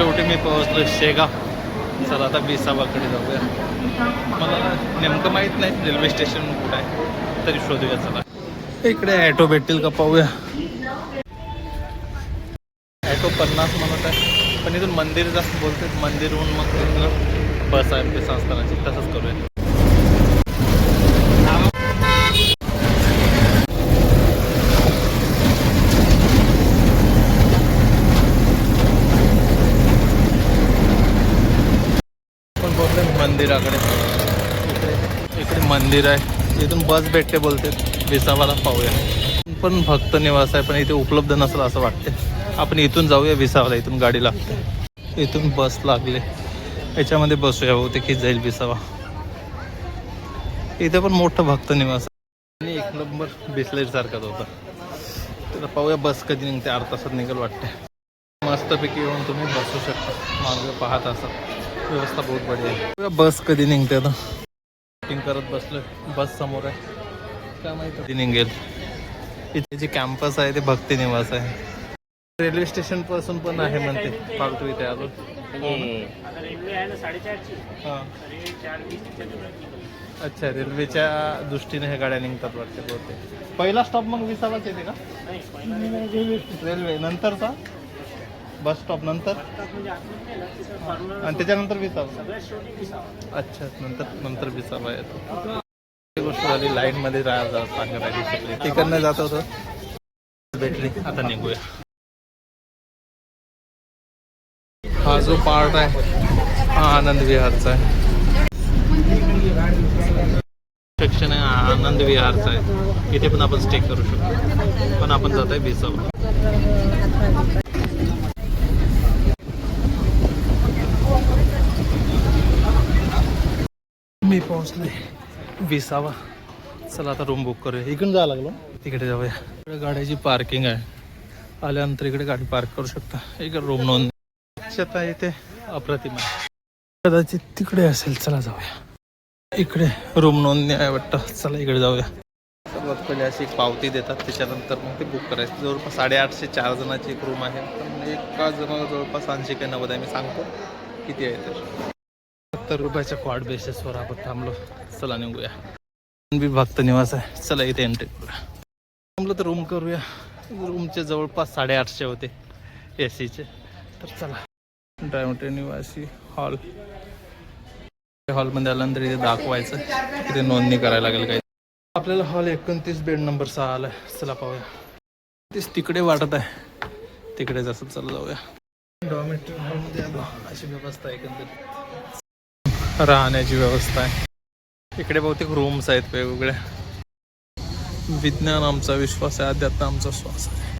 शेवटी मी पोहोचलो शेगाव. चला आता विसावाकडे जाऊया. मला नेमकं माहीत नाही रेल्वे स्टेशन कुठं आहे. तरी शोधूया चला. इकडे ॲटो भेटतील का पाहूया. ॲटो पन्नास म्हणत आहे. पण इथून मंदिर जास्त बोलते मंदिरहून मग तिथलं बस आहे ते संस्थानाची. तसंच करूया. बोलते मंदिराकडे. इकडे इकडे मंदिर आहे. इथून बस भेटते बोलते. विसावाला पाहूया. पण भक्त निवास आहे पण इथे उपलब्ध नसेल असं वाटते आपण इथून जाऊया विसावाला इथून गाडी लागते इथून बस लागले. याच्यामध्ये बसूया बहुतेक की जाईल विसावा. इथे पण मोठं भक्त निवास आहे. आणि एक नंबर बिस्लेट सारखाच होता तर पाहूया बस कधी निघते अर्धा तासात निघेल वाटते मस्तपैकी येऊन तुम्ही बसू शकता. मागे पाहत असा व्यवस्था बहुत बढिया आहे बस कधी निघते आता? शूटिंग करत बसलोय बस समोर आहे. काय माहिती कधी निघेल? इथे जे कॅम्पस आहे ते भक्ती निवास आहे. रेल्वे स्टेशनपासून पण आहे म्हणते फालतू इथे आलो हां. अच्छा रेल्वेच्या दृष्टीने हे गाड्या निघतात वाटते बहुतेक. पहिला स्टॉप मग विसावाच येते का? रेल्वे नंतरचा? बस स्टॉप नंतर? आणि त्याच्यानंतर विसावा. अच्छा नंतर नंतर विसावा येतो गोष्ट झाली लाईन मध्ये राहायला चांगलं पाहिजे तिकडनं जात होतं. भेटली आता निघूया. हा जो पार्ट आहे हा आनंद विहारचा आहे. सेक्शन आहे हा आनंद विहारचा आहे. इथे पण आपण स्टे करू शकतो. पण आपण जात आहे विसावा. मी पोहोचले विसावा. चला आता रूम बुक करूया. इकडून जायला लागलो. तिकडे जाऊया. इकडे गाड्याची पार्किंग आहे. आल्यानंतर इकडे गाडी पार्क करू शकता. इकडे रूम नोंद. आता इथे अप्रतिम आहे. कदाचित तिकडे असेल. चला जाऊया. इकडे रूम नोंदणी आहे वाटतं. चला इकडे जाऊया. सर्वात पहिले अशी एक पावती देतात. त्याच्यानंतर मग ते बुक करायचं. जवळपास साडेआठशे चार जणाची एक रूम आहे. पण एका जणाला जवळपास ऐंशी काही नव्वद आहे. मी सांगतो. किती आहे तर. सत्तर रुपयाच्या क्वाड बेसेसवर आपण थांबलो. चला निघूया. बी भक्त निवास आहे. चला इथे एंट्री करूया. थांबलो तर रूम करूया. रूमचे जवळपास साडेआठशे होते ए सीचे तर चला. ड्रायव्हर निवासी हॉल हॉलमध्ये आल्यानंतर इथे दाखवायचं. इथे नोंदणी करायला लागेल काही. आपल्याला हॉल एकोणतीस बेड नंबर सहा आला चला पाहूया. तेच तिकडे वाटत आहे. तिकडे जसं चला जाऊया. डॉमेट्री हॉलमध्ये आलो अशी व्यवस्था आहे एकंदरीत. राहण्याची व्यवस्था आहे. इकडे बहुतेक रूम्स आहेत वेगवेगळ्या. विज्ञान आमचा विश्वास आहे अध्यात्म आमचा श्वास आहे.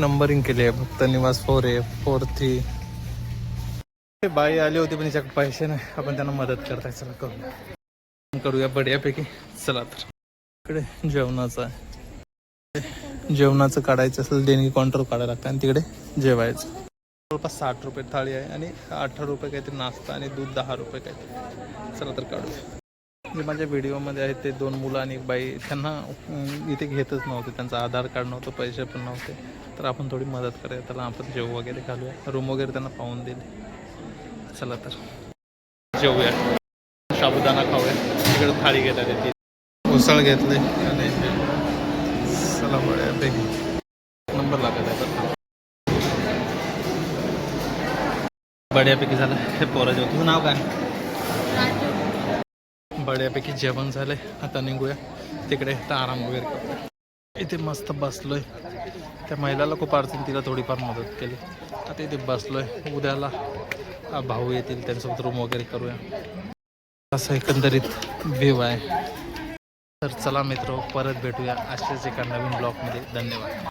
नंबरिंग केली आहे भक्त निवास फोर ए फोर थ्री बाई आली होती पण तिच्याकडे पैसे नाही. आपण त्यांना मदत करताय चला करूया. करूया बढियापैकी. चला तर. इकडे जेवणाचं आहे. जेवणाचं काढायचं असेल देणगी काउंटर काढायला लागतं आणि तिकडे जेवायचं. जवळपास साठ रुपये थाळी आहे आणि अठरा रुपये काहीतरी नाश्ता आणि दूध दहा रुपये काहीतरी. चला तर काढूया जे माझ्या व्हिडिओमध्ये आहेत ते दोन मुलं आणि एक बाई. त्यांना इथे घेतच नव्हते. त्यांचं आधार कार्ड नव्हतं पैसे पण नव्हते. तर आपण थोडी मदत करूया. त्याला आपण जेव वगैरे घालूया. रूम वगैरे त्यांना पाहून देईल. चला तर. जेवूया. साबुदाणा खाऊया. तिकडे थाळी घेतात येते उसळ घेतले आणि चला बऱ्यापैकी नंबर लागत आहे तर बड्यापैकी झालं. हे पोरं जेव तुझं नाव काय? बड्यापैकी जेवण झालंय. आता निघूया. तिकडे तर आराम वगैरे करूया इथे मस्त बसलोय. त्या महिलाला खूप अडचण तिला थोडीफार मदत केली. आता इथे बसलोय. उद्याला भाऊ येतील त्यांच्यासोबत रूम वगैरे करूया. असं एकंदरीत व्ह्यू आहे. तर चला मित्र परत भेटूया अशाच एका नवीन ब्लॉगमध्ये धन्यवाद.